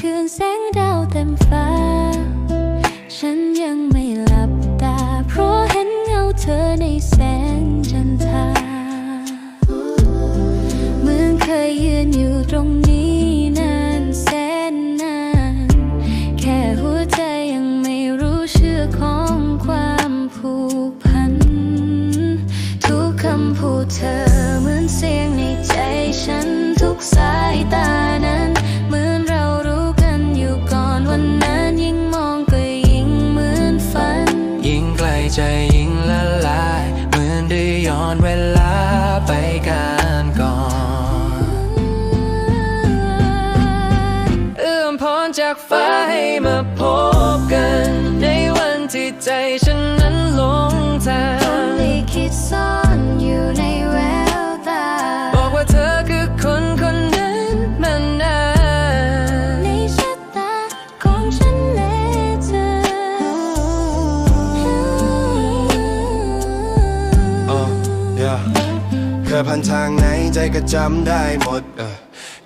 คืนแสงดาวเต็มฟ้า ฉันยังไม่หลับตา เพราะเห็นเงาเธอในแสงจันทราเหมือนเคยยืนอยู่ตรงนี้นานแสนนาน แค่หัวใจยังไม่รู้ชื่อของความ ใกล้ใจยิ่งละลาย เหมือนได้ย้อนเวลาไปกันก่อนเอื้อมพรจากฟ้าให้มาพบกัน ในวันที่ใจฉันนั้นหลงทาพรหมง เคยผ่านทางไหนใจก็จำได้หมดเออ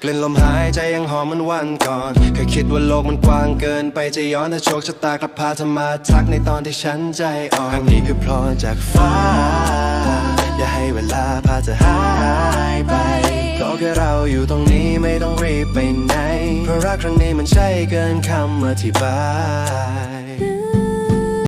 กลิ่นลมหายใจยังหอมเหมันวันก่อนเคยคิดว่าโลกมันกว้างเกินไปจะย้อนถ้าโชคชะตากลับพาเธอมาทักในตอนที่ฉันใจอ่อนครั้งนี้คือพรจากฟ้า อย่าให้เวลาพาเธอหายไปก็แค่เราอยู่ตรงนี้ไม่ต้องรีบไปไหน เพราะรักครั้งนี้มันใช่เกินคำอธิบาย